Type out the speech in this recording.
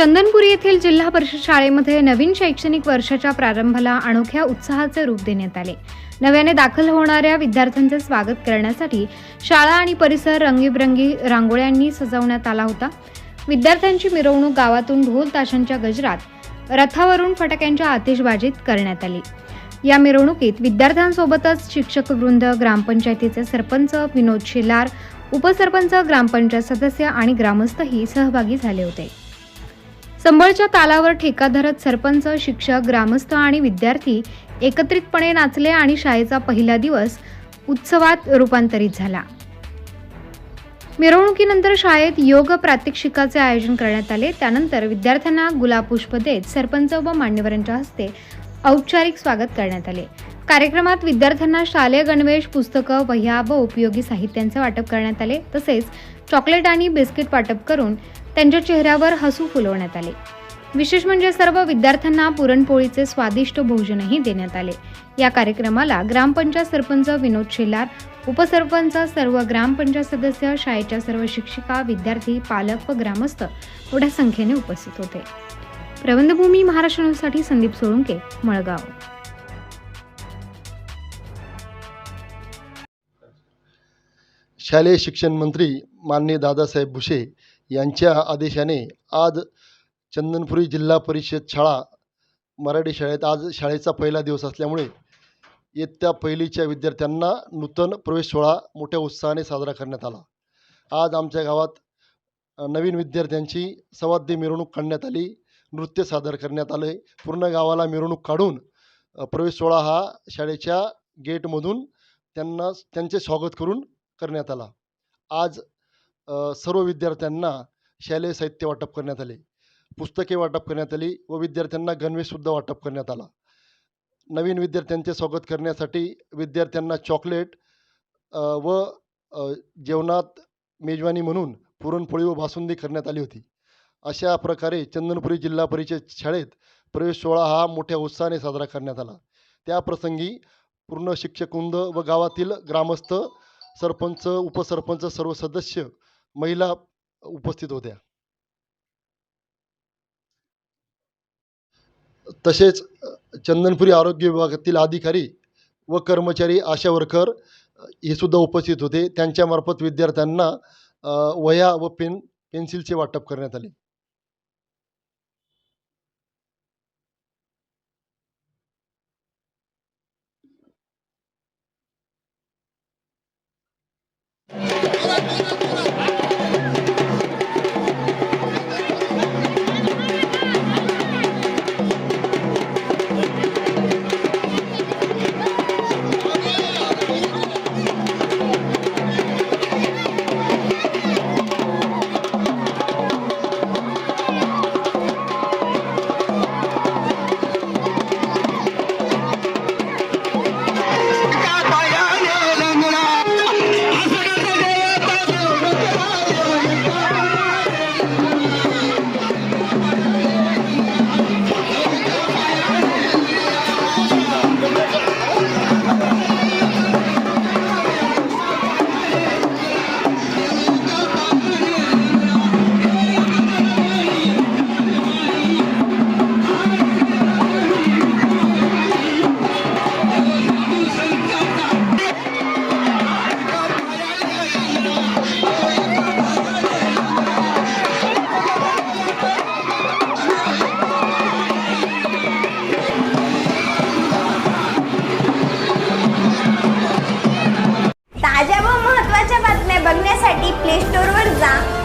चंदनपुरी येथील जिल्हा परिषद शाळेमध्ये नवीन शैक्षणिक वर्षाच्या प्रारंभाला अनोख्या उत्साहाचे रूप देण्यात आले. नव्याने दाखल होणाऱ्या विद्यार्थ्यांचे स्वागत करण्यासाठी शाळा आणि परिसर रंगीबेरंगी रांगोळ्यांनी सजवण्यात आला होता. विद्यार्थ्यांची मिरवणूक गावातून ढोल ताशांच्या गजरात रथावरून फटाक्यांच्या आतिषबाजीत करण्यात आली. या मिरवणुकीत विद्यार्थ्यांसोबतच शिक्षक वृंद ग्रामपंचायतीचे सरपंच विनोद शेलार उपसरपंच ग्रामपंचायत सदस्य आणि ग्रामस्थही सहभागी झाले होते. संबळच्या तालावर ठेका धरत सरपंच शिक्षक ग्रामस्थ आणि विद्यार्थी एकत्रितपणे नाचले आणि शाळेचा पहिला दिवस उत्सवात रूपांतरित झाला. मिरवणुकीनंतर शाळेत योग प्रात्यक्षिकाचे आयोजन करण्यात आले. त्यानंतर विद्यार्थ्यांना गुलाब पुष्प देत सरपंच व मान्यवरांच्या हस्ते औपचारिक स्वागत करण्यात आले. कार्यक्रमात विद्यार्थ्यांना शालेय गणवेश पुस्तकं वह्या व उपयोगी साहित्यांचे वाटप करण्यात आले. तसेच चॉकलेट आणि बिस्किट वाटप करून त्यांच्या चेहऱ्यावर हसू फुलवण्यात आले. विशेष म्हणजे सर्व विद्यार्थ्यांना पुरणपोळीचे स्वादिष्ट भोजनही देण्यात आले. या कार्यक्रमाला ग्रामपंचायत सरपंच विनोद शेलार उपसरपंच सर्व ग्रामपंचायत सदस्य शाळेच्या सर्व शिक्षिका विद्यार्थी पालक व ग्रामस्थ मोठ्या संख्येने उपस्थित होते. प्रबंधभूमी महाराष्ट्र संदीप सोळुंके मळगाव. शालेय शिक्षण मंत्री माननीय दादासाहेब भुसे यांच्या आदेशाने आज चंदनपुरी जिल्हा परिषद शाळा मराठी शाळेत आज शाळेचा पहिला दिवस असल्यामुळे इयत्ता पहिलीच्या विद्यार्थ्यांना नूतन प्रवेश सोहळा मोठ्या उत्साहाने साजरा करण्यात आला. आज आमच्या गावात नवीन विद्यार्थ्यांची सवाद्य मिरवणूक काढण्यात आली नृत्य सादर करण्यात आले. पूर्ण गावाला मिरवणूक काढून प्रवेश सोहळा हा शाळेच्या गेटमधून त्यांना त्यांचे स्वागत करून करण्यात आला. आज सर्व विद्यार्थ्यांना शालेय साहित्य वाटप करण्यात आले. पुस्तके वाटप करण्यात आली व विद्यार्थ्यांना गणवेशसुद्धा वाटप करण्यात आला. नवीन विद्यार्थ्यांचे स्वागत करण्यासाठी विद्यार्थ्यांना चॉकलेट व जेवणात मेजवानी म्हणून पुरणपोळी व बासुंदी करण्यात आली होती. अशा प्रकारे चंदनपुरी जिल्हा परिषद शाळेत प्रवेश सोहळा हा मोठ्या उत्साहाने साजरा करण्यात आला. त्याप्रसंगी पूर्ण शिक्षकवृंद व गावातील ग्रामस्थ सरपंच उपसरपंच सर्व सदस्य महिला उपस्थित होत्या. तसेच चंदनपुरी आरोग्य विभागातील अधिकारी व कर्मचारी आशा वर्कर हे सुद्धा उपस्थित होते. त्यांच्यामार्फत विद्यार्थ्यांना वह्या व पेन पेन्सिलचे वाटप करण्यात आले.